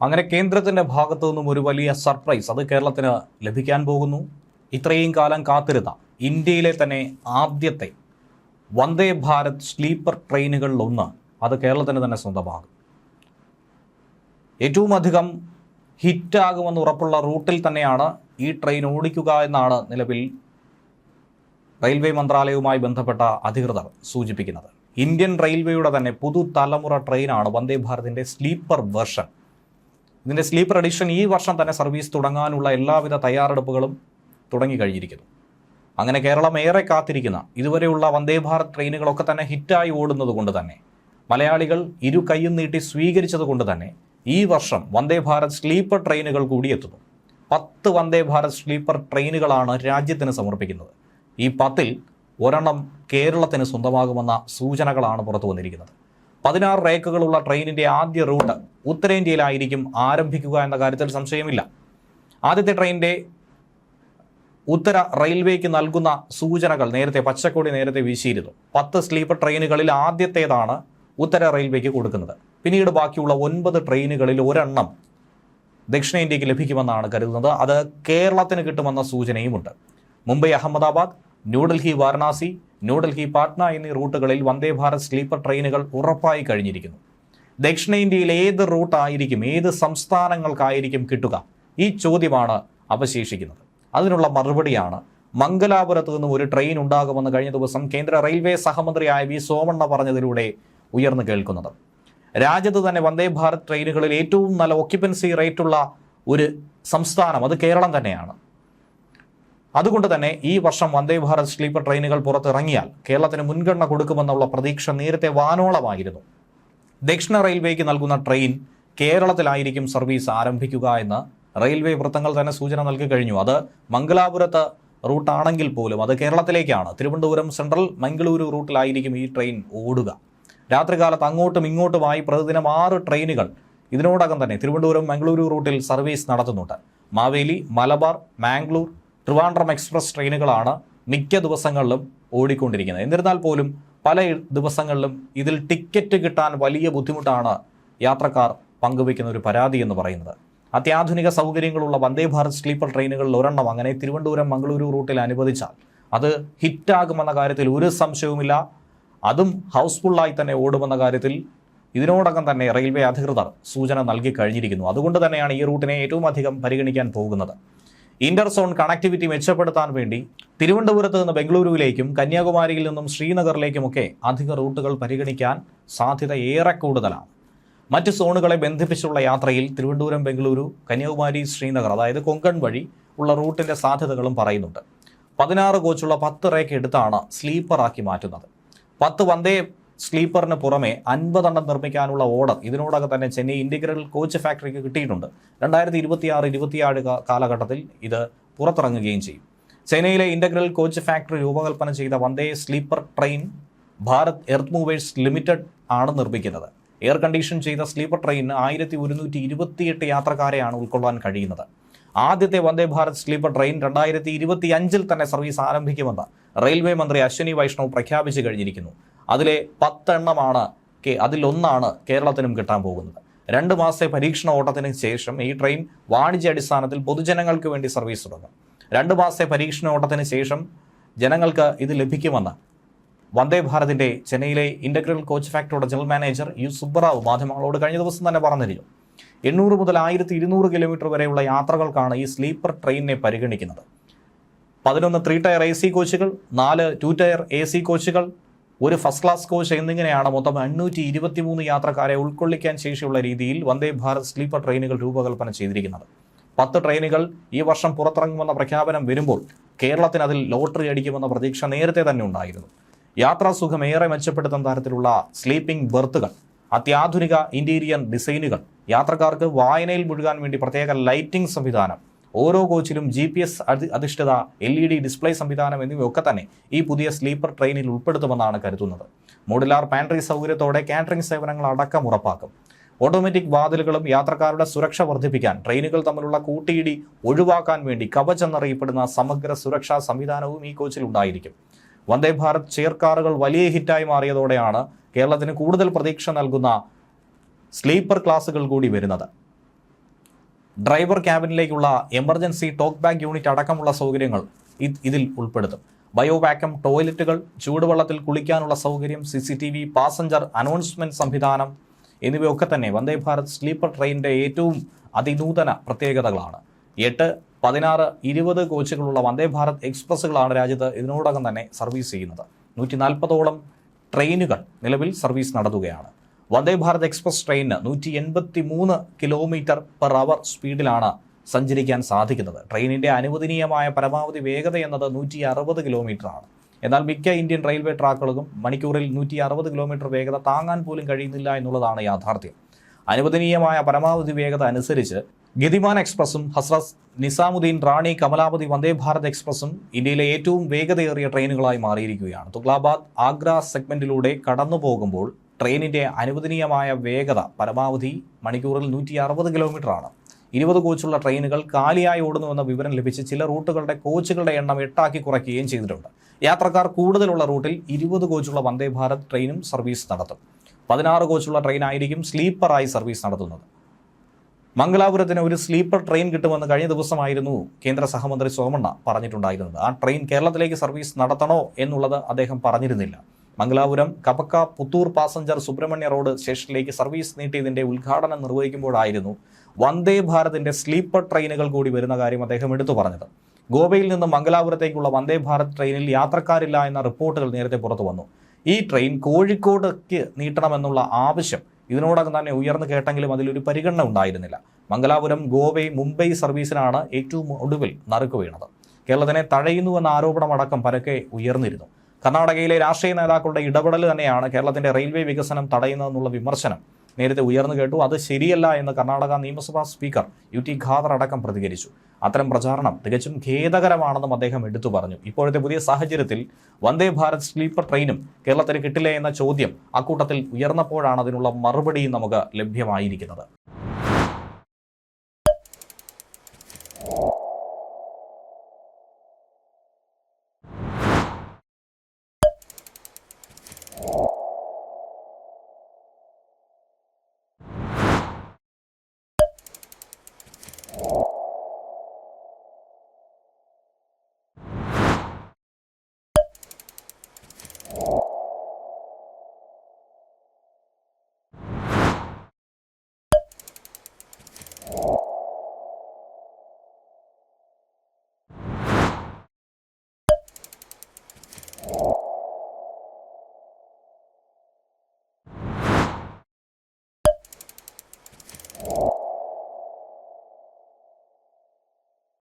അങ്ങനെ കേന്ദ്രത്തിന്റെ ഭാഗത്തു നിന്നും ഒരു വലിയ സർപ്രൈസ് അത് കേരളത്തിന് ലഭിക്കാൻ പോകുന്നു. ഇത്രയും കാലം കാത്തിരുന്ന ഇന്ത്യയിലെ തന്നെ ആദ്യത്തെ വന്ദേ ഭാരത് സ്ലീപ്പർ ട്രെയിനുകളിലൊന്ന് അത് കേരളത്തിന് തന്നെ സ്വന്തമാകും. ഏറ്റവും അധികം ഹിറ്റാകുമെന്ന് ഉറപ്പുള്ള റൂട്ടിൽ തന്നെയാണ് ഈ ട്രെയിൻ ഓടിക്കുക എന്നാണ് നിലവിൽ റെയിൽവേ മന്ത്രാലയവുമായി ബന്ധപ്പെട്ട അധികൃതർ സൂചിപ്പിക്കുന്നത്. ഇന്ത്യൻ റെയിൽവേയുടെ തന്നെ പുതുതലമുറ ട്രെയിനാണ് വന്ദേ ഭാരതിന്റെ സ്ലീപ്പർ വെർഷൻ. ഇതിന്റെ സ്ലീപ്പർ എഡിഷൻ ഈ വർഷം തന്നെ സർവീസ് തുടങ്ങാനുള്ള എല്ലാവിധ തയ്യാറെടുപ്പുകളും തുടങ്ങിക്കഴിഞ്ഞിരിക്കുന്നു. അങ്ങനെ കേരളം ഏറെ കാത്തിരിക്കുന്ന ഇതുവരെയുള്ള വന്ദേ ഭാരത് ട്രെയിനുകളൊക്കെ തന്നെ ഹിറ്റായി ഓടുന്നത് കൊണ്ട് തന്നെ മലയാളികൾ ഇരു കൈയും നീട്ടി സ്വീകരിച്ചത് കൊണ്ട് തന്നെ ഈ വർഷം വന്ദേ ഭാരത് സ്ലീപ്പർ ട്രെയിനുകൾ കൂടി എത്തുന്നു. പത്ത് വന്ദേ ഭാരത് സ്ലീപ്പർ ട്രെയിനുകളാണ് രാജ്യത്തിന് സമർപ്പിക്കുന്നത്. ഈ പത്തിൽ ഒരെണ്ണം കേരളത്തിന് സ്വന്തമാകുമെന്ന സൂചനകളാണ് പുറത്തു വന്നിരിക്കുന്നത്. പതിനാറ് റേക്കുകളുള്ള ട്രെയിനിന്റെ ആദ്യ റൂട്ട് ഉത്തരേന്ത്യയിലായിരിക്കും ആരംഭിക്കുക എന്ന കാര്യത്തിൽ സംശയമില്ല. ആദ്യത്തെ ട്രെയിനിന്റെ ഉത്തര റെയിൽവേക്ക് നൽകുന്ന സൂചനകൾ നേരത്തെ പച്ചക്കൊടി നേരത്തെ വീശിയിരുന്നു. പത്ത് സ്ലീപ്പർ ട്രെയിനുകളിൽ ആദ്യത്തേതാണ് ഉത്തര റെയിൽവേക്ക് കൊടുക്കുന്നത്. പിന്നീട് ബാക്കിയുള്ള ഒൻപത് ട്രെയിനുകളിൽ ഒരെണ്ണം ദക്ഷിണേന്ത്യക്ക് ലഭിക്കുമെന്നാണ് കരുതുന്നത്. അത് കേരളത്തിന് കിട്ടുമെന്ന സൂചനയുമുണ്ട്. മുംബൈ അഹമ്മദാബാദ് ന്യൂഡൽഹി വാരണാസി ന്യൂഡൽഹി പാട്ന എന്നീ റൂട്ടുകളിൽ വന്ദേ ഭാരത് സ്ലീപ്പർ ട്രെയിനുകൾ ഉറപ്പായി കഴിഞ്ഞിരിക്കുന്നു. ദക്ഷിണേന്ത്യയിൽ ഏത് റൂട്ടായിരിക്കും ഏത് സംസ്ഥാനങ്ങൾക്കായിരിക്കും കിട്ടുക? ഈ ചോദ്യമാണ് അവശേഷിക്കുന്നത്. അതിനുള്ള മറുപടിയാണ് മംഗലാപുരത്ത് നിന്നും ഒരു ട്രെയിൻ ഉണ്ടാകുമെന്ന് കഴിഞ്ഞ ദിവസം കേന്ദ്ര റെയിൽവേ സഹമന്ത്രിയായ വി സോമണ്ണ പറഞ്ഞതിലൂടെ ഉയർന്നു കേൾക്കുന്നത്. രാജ്യത്ത് തന്നെ വന്ദേ ഭാരത് ട്രെയിനുകളിൽ ഏറ്റവും നല്ല ഓക്യുപ്പൻസി റേറ്റുള്ള ഒരു സംസ്ഥാനം അത് കേരളം തന്നെയാണ്. അതുകൊണ്ട് തന്നെ ഈ വർഷം വന്ദേ ഭാരത് സ്ലീപ്പർ ട്രെയിനുകൾ പുറത്തിറങ്ങിയാൽ കേരളത്തിന് മുൻഗണന കൊടുക്കുമെന്നുള്ള പ്രതീക്ഷ നേരത്തെ വാനോളമായിരുന്നു. ദക്ഷിണ റെയിൽവേക്ക് നൽകുന്ന ട്രെയിൻ കേരളത്തിലായിരിക്കും സർവീസ് ആരംഭിക്കുക എന്ന് റെയിൽവേ വൃത്തങ്ങൾ തന്നെ സൂചന നൽകി കഴിഞ്ഞു. അത് മംഗലാപുരത്ത് റൂട്ടാണെങ്കിൽ പോലും അത് കേരളത്തിലേക്കാണ്. തിരുവനന്തപുരം സെൻട്രൽ മംഗളൂരു റൂട്ടിലായിരിക്കും ഈ ട്രെയിൻ ഓടുക. രാത്രികാലത്ത് അങ്ങോട്ടും ഇങ്ങോട്ടുമായി പ്രതിദിനം ആറ് ട്രെയിനുകൾ ഇതിനോടകം തന്നെ തിരുവനന്തപുരം മംഗളൂരു റൂട്ടിൽ സർവീസ് നടത്തുന്നുണ്ട്. മാവേലി മലബാർ മാംഗ്ലൂർ ട്രിവാൻഡ്രം എക്സ്പ്രസ് ട്രെയിനുകളാണ് മിക്ക ദിവസങ്ങളിലും ഓടിക്കൊണ്ടിരിക്കുന്നത്. എന്നിരുന്നാൽ പോലും പല ദിവസങ്ങളിലും ഇതിൽ ടിക്കറ്റ് കിട്ടാൻ വലിയ ബുദ്ധിമുട്ടാണ് യാത്രക്കാർ പങ്കുവയ്ക്കുന്ന ഒരു പരാതി എന്ന് പറയുന്നത്. അത്യാധുനിക സൗകര്യങ്ങളുള്ള വന്ദേ ഭാരത് സ്ലീപ്പർ ട്രെയിനുകളിൽ ഒരെണ്ണം അങ്ങനെ തിരുവനന്തപുരം മംഗളൂരു റൂട്ടിൽ അനുവദിച്ചാൽ അത് ഹിറ്റാകുമെന്ന കാര്യത്തിൽ ഒരു സംശയവുമില്ല. അതും ഹൗസ്ഫുള്ളായി തന്നെ ഓടുമെന്ന കാര്യത്തിൽ ഇതിനോടകം തന്നെ റെയിൽവേ അധികൃതർ സൂചന നൽകി കഴിഞ്ഞിരിക്കുന്നു. അതുകൊണ്ട് തന്നെയാണ് ഈ റൂട്ടിനെ ഏറ്റവും അധികം പരിഗണിക്കാൻ പോകുന്നത്. ഇന്റർ സോൺ കണക്ടിവിറ്റി മെച്ചപ്പെടുത്താൻ വേണ്ടി തിരുവനന്തപുരത്ത് നിന്ന് ബംഗളൂരുവിലേക്കും കന്യാകുമാരിയിൽ നിന്നും ശ്രീനഗറിലേക്കുമൊക്കെ അധിക റൂട്ടുകൾ പരിഗണിക്കാൻ സാധ്യത ഏറെ കൂടുതലാണ്. മറ്റ് സോണുകളെ ബന്ധിപ്പിച്ചുള്ള യാത്രയിൽ തിരുവനന്തപുരം ബംഗളൂരു കന്യാകുമാരി ശ്രീനഗർ അതായത് കൊങ്കൺ വഴി ഉള്ള റൂട്ടിന്റെ സാധ്യതകളും പറയുന്നുണ്ട്. പതിനാറ് കോച്ചുള്ള പത്ത് റേക്ക് എടുത്താണ് സ്ലീപ്പറാക്കി മാറ്റുന്നത്. പത്ത് വന്ദേ സ്ലീപ്പറിന് പുറമെ അൻപതെണ്ണം നിർമ്മിക്കാനുള്ള ഓർഡർ. ഇതിനോടകം തന്നെ ചെന്നൈ ഇൻഡിഗ്രൽ കോച്ച് ഫാക്ടറിക്ക് കിട്ടിയിട്ടുണ്ട്. രണ്ടായിരത്തി ഇരുപത്തിയാറ് ഇരുപത്തിയാറ് കാലഘട്ടത്തിൽ ഇത് പുറത്തിറങ്ങുകയും ചെയ്യും. ചെന്നൈയിലെ ഇൻഡഗ്രൽ കോച്ച് ഫാക്ടറി രൂപകൽപ്പന ചെയ്ത Vande sleeper train Bharat Earth Movers Limited ആണ് നിർമ്മിക്കുന്നത്. എയർ കണ്ടീഷൻ ചെയ്ത സ്ലീപ്പർ ട്രെയിൻ ആയിരത്തി ഒരുന്നൂറ്റി ഇരുപത്തിയെട്ട് യാത്രക്കാരെയാണ് ഉൾക്കൊള്ളാൻ കഴിയുന്നത്. ആദ്യത്തെ വന്ദേ ഭാരത് സ്ലീപ്പർ ട്രെയിൻ രണ്ടായിരത്തി ഇരുപത്തി അഞ്ചിൽ തന്നെ സർവീസ് ആരംഭിക്കുമെന്ന് റെയിൽവേ മന്ത്രി അശ്വനി വൈഷ്ണവ് പ്രഖ്യാപിച്ചു കഴിഞ്ഞിരിക്കുന്നു. അതിലെ പത്തെണ്ണമാണ് കെ അതിലൊന്നാണ് കേരളത്തിനും കിട്ടാൻ പോകുന്നത്. രണ്ട് മാസത്തെ പരീക്ഷണ ഓട്ടത്തിന് ശേഷം ഈ ട്രെയിൻ വാണിജ്യ അടിസ്ഥാനത്തിൽ പൊതുജനങ്ങൾക്ക് വേണ്ടി സർവീസ് തുടങ്ങും. രണ്ട് മാസത്തെ പരീക്ഷണ ഓട്ടത്തിന് ശേഷം ജനങ്ങൾക്ക് ഇത് ലഭിക്കുമെന്ന് വന്ദേ ഭാരതിന്റെ ചെന്നൈയിലെ ഇന്റഗ്രൽ കോച്ച് ഫാക്ടറിയുടെ ജനറൽ മാനേജർ യു സുബ്രാവ് മാധ്യമങ്ങളോട് കഴിഞ്ഞ ദിവസം തന്നെ പറഞ്ഞിരുന്നു. എണ്ണൂറ് മുതൽ ആയിരത്തി ഇരുന്നൂറ് കിലോമീറ്റർ വരെയുള്ള യാത്രകൾക്കാണ് ഈ സ്ലീപ്പർ ട്രെയിനിനെ പരിഗണിക്കുന്നത്. പതിനൊന്ന് ത്രീ ടയർ എ സി കോച്ചുകൾ നാല് ടു ടയർ എ സി കോച്ചുകൾ ഒരു ഫസ്റ്റ് ക്ലാസ് കോച്ച് എന്നിങ്ങനെയാണ് മൊത്തം എണ്ണൂറ്റി ഇരുപത്തി മൂന്ന് യാത്രക്കാരെ ഉൾക്കൊള്ളിക്കാൻ ശേഷിയുള്ള രീതിയിൽ വന്ദേ ഭാരത് സ്ലീപ്പർ ട്രെയിനുകൾ രൂപകൽപ്പന ചെയ്തിരിക്കുന്നത്. പത്ത് ട്രെയിനുകൾ ഈ വർഷം പുറത്തിറങ്ങുമെന്ന പ്രഖ്യാപനം വരുമ്പോൾ കേരളത്തിന് അതിൽ ലോട്ടറി അടിക്കുമെന്ന പ്രതീക്ഷ നേരത്തെ തന്നെ ഉണ്ടായിരുന്നു. യാത്രാസുഖം ഏറെ മെച്ചപ്പെടുത്തുന്ന തരത്തിലുള്ള സ്ലീപ്പിംഗ് ബെർത്തുകൾ അത്യാധുനിക ഇന്റീരിയർ ഡിസൈനുകൾ യാത്രക്കാർക്ക് വായനയിൽ മുഴുകാൻ വേണ്ടി പ്രത്യേക ലൈറ്റിംഗ് സംവിധാനം ഓരോ കോച്ചിലും ജി പി എസ് അധിഷ്ഠിത എൽ ഇ ഡി ഡിസ്പ്ലേ സംവിധാനം എന്നിവയൊക്കെ തന്നെ ഈ പുതിയ സ്ലീപ്പർ ട്രെയിനിൽ ഉൾപ്പെടുത്തുമെന്നാണ് കരുതുന്നത്. മോഡുലാർ പാൻട്രി സൗകര്യത്തോടെ കാറ്ററിംഗ് സേവനങ്ങൾ അടക്കം ഉറപ്പാക്കും. ഓട്ടോമാറ്റിക് വാതിലുകളും യാത്രക്കാരുടെ സുരക്ഷ വർദ്ധിപ്പിക്കാൻ ട്രെയിനുകൾ തമ്മിലുള്ള കൂട്ടിയിടി ഒഴിവാക്കാൻ വേണ്ടി കവച് എന്നറിയപ്പെടുന്ന സമഗ്ര സുരക്ഷാ സംവിധാനവും ഈ കോച്ചിൽ ഉണ്ടായിരിക്കും. വന്ദേ ഭാരത് ചെയർ വലിയ ഹിറ്റായി മാറിയതോടെയാണ് കേരളത്തിന് കൂടുതൽ പ്രതീക്ഷ നൽകുന്ന സ്ലീപ്പർ ക്ലാസുകൾ കൂടി വരുന്നത്. ഡ്രൈവർ ക്യാബിനിലേക്കുള്ള എമർജൻസി ടോക്ക് ബാക്ക് യൂണിറ്റ് അടക്കമുള്ള സൗകര്യങ്ങൾ ഇത് ഇതിൽ ഉൾപ്പെടുത്തും. ബയോവാക്കം ടോയ്ലറ്റുകൾ ചൂടുവെള്ളത്തിൽ കുളിക്കാനുള്ള സൗകര്യം C C T V passenger announcement സംവിധാനം എന്നിവയൊക്കെ തന്നെ വന്ദേ ഭാരത് സ്ലീപ്പർ ട്രെയിനിന്റെ ഏറ്റവും അതിനൂതന പ്രത്യേകതകളാണ്. എട്ട് പതിനാറ് ഇരുപത് കോച്ചുകളുള്ള വന്ദേ ഭാരത് എക്സ്പ്രസ്സുകളാണ് രാജ്യത്ത് ഇതിനോടകം തന്നെ സർവീസ് ചെയ്യുന്നത്. നൂറ്റി നാൽപ്പതോളം ട്രെയിനുകൾ നിലവിൽ സർവീസ് നടത്തുകയാണ്. വന്ദേ ഭാരത് എക്സ്പ്രസ് ട്രെയിനിന് നൂറ്റി എൺപത്തി മൂന്ന് കിലോമീറ്റർ പെർ അവർ സ്പീഡിലാണ് സഞ്ചരിക്കാൻ സാധിക്കുന്നത്. ട്രെയിനിന്റെ അനുവദനീയമായ പരമാവധി വേഗത എന്നത് നൂറ്റി അറുപത് കിലോമീറ്ററാണ്. എന്നാൽ മിക്ക ഇന്ത്യൻ റെയിൽവേ ട്രാക്കുകളും മണിക്കൂറിൽ നൂറ്റി അറുപത് കിലോമീറ്റർ വേഗത താങ്ങാൻ പോലും കഴിയുന്നില്ല എന്നുള്ളതാണ് യാഥാർത്ഥ്യം. അനുവദനീയമായ പരമാവധി വേഗത അനുസരിച്ച് ഗതിമാൻ എക്സ്പ്രസും ഹസ്രസ് നിസാമുദ്ദീൻ റാണി കമലാപതി വന്ദേ ഭാരത് എക്സ്പ്രസും ഇന്ത്യയിലെ ഏറ്റവും വേഗതയേറിയ ട്രെയിനുകളായി മാറിയിരിക്കുകയാണ്. തുഗ്ലാബാദ് ആഗ്ര സെഗ്മെന്റിലൂടെ കടന്നു പോകുമ്പോൾ ട്രെയിനിന്റെ അനുവദനീയമായ വേഗത പരമാവധി മണിക്കൂറിൽ നൂറ്റി അറുപത് കിലോമീറ്ററാണ്. ഇരുപത് കോച്ചുള്ള ട്രെയിനുകൾ കാലിയായി ഓടുന്നുവെന്ന വിവരം ലഭിച്ച് ചില റൂട്ടുകളുടെ കോച്ചുകളുടെ എണ്ണം എട്ടാക്കി കുറയ്ക്കുകയും ചെയ്തിട്ടുണ്ട്. യാത്രക്കാർ കൂടുതലുള്ള റൂട്ടിൽ ഇരുപത് കോച്ചുള്ള വന്ദേ ഭാരത് ട്രെയിനും സർവീസ് നടത്തും. പതിനാറ് കോച്ചുള്ള ട്രെയിനായിരിക്കും സ്ലീപ്പറായി സർവീസ് നടത്തുന്നത്. മംഗലാപുരത്തിന് ഒരു സ്ലീപ്പർ ട്രെയിൻ കിട്ടുമെന്ന് കഴിഞ്ഞ ദിവസമായിരുന്നു കേന്ദ്ര സഹമന്ത്രി സോമണ്ണ പറഞ്ഞിട്ടുണ്ടായിരുന്നത്. ആ ട്രെയിൻ കേരളത്തിലേക്ക് സർവീസ് നടത്തണോ എന്നുള്ളത് അദ്ദേഹം പറഞ്ഞിരുന്നില്ല. മംഗലാപുരം കപക്ക പുത്തൂർ പാസഞ്ചർ സുബ്രഹ്മണ്യ റോഡ് സ്റ്റേഷനിലേക്ക് സർവീസ് നീട്ടിയതിന്റെ ഉദ്ഘാടനം നിർവഹിക്കുമ്പോഴായിരുന്നു വന്ദേ ഭാരതിന്റെ സ്ലീപ്പർ ട്രെയിനുകൾ കൂടി വരുന്ന കാര്യം അദ്ദേഹം എടുത്തു പറഞ്ഞത്. ഗോവയിൽ നിന്ന് മംഗലാപുരത്തേക്കുള്ള വന്ദേ ഭാരത് ട്രെയിനിൽ യാത്രക്കാരില്ല എന്ന റിപ്പോർട്ടുകൾ നേരത്തെ പുറത്തു വന്നു. ഈ ട്രെയിൻ കോഴിക്കോടേക്ക് നീട്ടണമെന്നുള്ള ആവശ്യം ഇതിനോടകം തന്നെ ഉയർന്നു കേട്ടെങ്കിലും അതിലൊരു പരിഗണന ഉണ്ടായിരുന്നില്ല. മംഗലാപുരം ഗോവൈ മുംബൈ സർവീസിനാണ് ഏറ്റവും ഒടുവിൽ നറുക്ക് വീണത്. കേരളത്തിനെ തഴയുന്നുവെന്ന ആരോപണമടക്കം പരക്കെ ഉയർന്നിരുന്നു. കർണാടകയിലെ രാഷ്ട്രീയ നേതാക്കളുടെ ഇടപെടൽ തന്നെയാണ് കേരളത്തിന്റെ റെയിൽവേ വികസനം തടയുന്നതെന്നുള്ള വിമർശനം. നേരത്തെ ഉയർന്നു കേട്ടു അത് ശരിയല്ല എന്ന് കർണാടക നിയമസഭാ സ്പീക്കർ യു ടി ഖാദർ അടക്കം പ്രതികരിച്ചു. അത്തരം പ്രചാരണം തികച്ചും ഖേദകരമാണെന്നും അദ്ദേഹം എടുത്തു പറഞ്ഞു. ഇപ്പോഴത്തെ പുതിയ സാഹചര്യത്തിൽ വന്ദേ ഭാരത് സ്ലീപ്പർ ട്രെയിനും കേരളത്തിന് കിട്ടില്ലേ എന്ന ചോദ്യം അക്കൂട്ടത്തിൽ ഉയർന്നപ്പോഴാണ് അതിനുള്ള മറുപടിയും നമുക്ക് ലഭ്യമായിരിക്കുന്നത്.